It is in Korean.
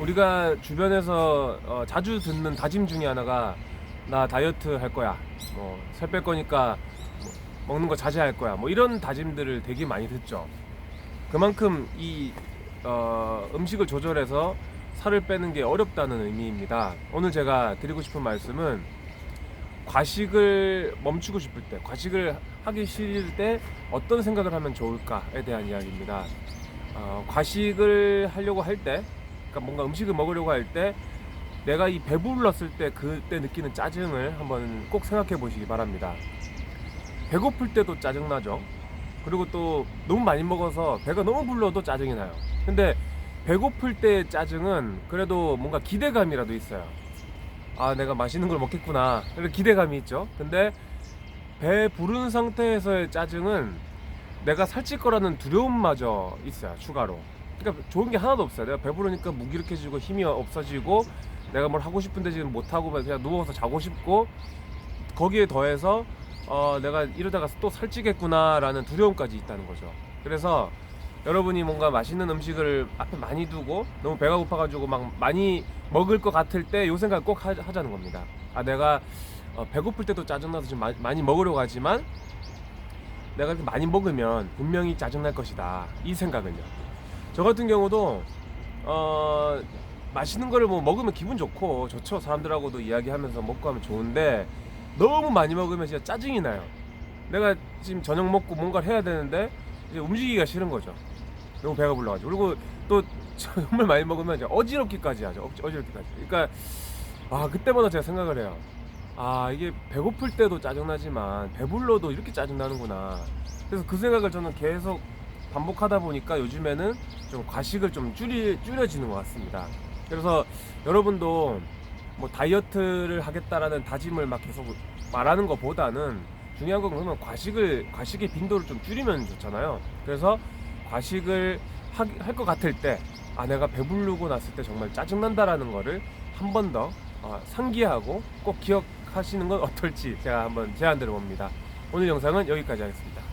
우리가 주변에서 어, 자주 듣는 다짐 중에 하나가 나 다이어트 할 거야. 뭐 살 뺄 거니까 뭐, 먹는 거 자제할 거야. 뭐 이런 다짐들을 되게 많이 듣죠. 그만큼 이 어, 음식을 조절해서 살을 빼는 게 어렵다는 의미입니다. 오늘 제가 드리고 싶은 말씀은 과식을 멈추고 싶을 때, 과식을 하기 싫을 때 어떤 생각을 하면 좋을까에 대한 이야기입니다. 어, 과식을 하려고 할 때, 그러니까 뭔가 음식을 먹으려고 할 때, 내가 이 배불렀을 때 그때 느끼는 짜증을 한번 꼭 생각해 보시기 바랍니다. 배고플 때도 짜증 나죠. 그리고 또 너무 많이 먹어서 배가 너무 불러도 짜증이 나요. 근데 배고플 때 짜증은 그래도 뭔가 기대감이라도 있어요. 아, 내가 맛있는 걸 먹겠구나. 이런 기대감이 있죠. 근데 배 부른 상태에서의 짜증은 내가 살찔 거라는 두려움마저 있어요. 추가로. 그러니까 좋은 게 하나도 없어요. 내가 배부르니까 무기력해지고 힘이 없어지고 내가 뭘 하고 싶은데 지금 못 하고 그냥 누워서 자고 싶고 거기에 더해서 어, 내가 이러다가 또 살찌겠구나라는 두려움까지 있다는 거죠. 그래서 여러분이 뭔가 맛있는 음식을 앞에 많이 두고 너무 배가 고파가지고 막 많이 먹을 것 같을 때 요 생각 꼭 하, 하자는 겁니다. 아 내가 어, 배고플 때도 짜증나서 좀 마- 많이 먹으려고 하지만 내가 이렇게 많이 먹으면 분명히 짜증날 것이다. 이 생각은요. 저 같은 경우도 어 맛있는 거를 뭐 먹으면 기분 좋고 좋죠. 사람들하고도 이야기하면서 먹고 하면 좋은데 너무 많이 먹으면 진짜 짜증이 나요. 내가 지금 저녁 먹고 뭔가를 해야 되는데 이제 움직이기가 싫은 거죠. 너무 배가 불러가지고 그리고 또 정말 많이 먹으면 이제 어지럽기까지 하죠. 어- 어지럽기까지. 그러니까 아 그때마다 제가 생각을 해요. 아 이게 배고플 때도 짜증나지만 배불러도 이렇게 짜증나는구나. 그래서 그 생각을 저는 계속 반복하다 보니까 요즘에는 좀 과식을 좀 줄이 줄여지는 것 같습니다. 그래서 여러분도 뭐 다이어트를 하겠다라는 다짐을 막 계속 말하는 것보다는 중요한 건 그러면 과식을 과식의 빈도를 좀 줄이면 좋잖아요. 그래서 과식을 할 것 같을 때, 아 내가 배부르고 났을 때 정말 짜증 난다라는 거를 한 번더 어, 상기하고 꼭 기억하시는 건 어떨지 제가 한번 제안 드려 봅니다. 오늘 영상은 여기까지 하겠습니다.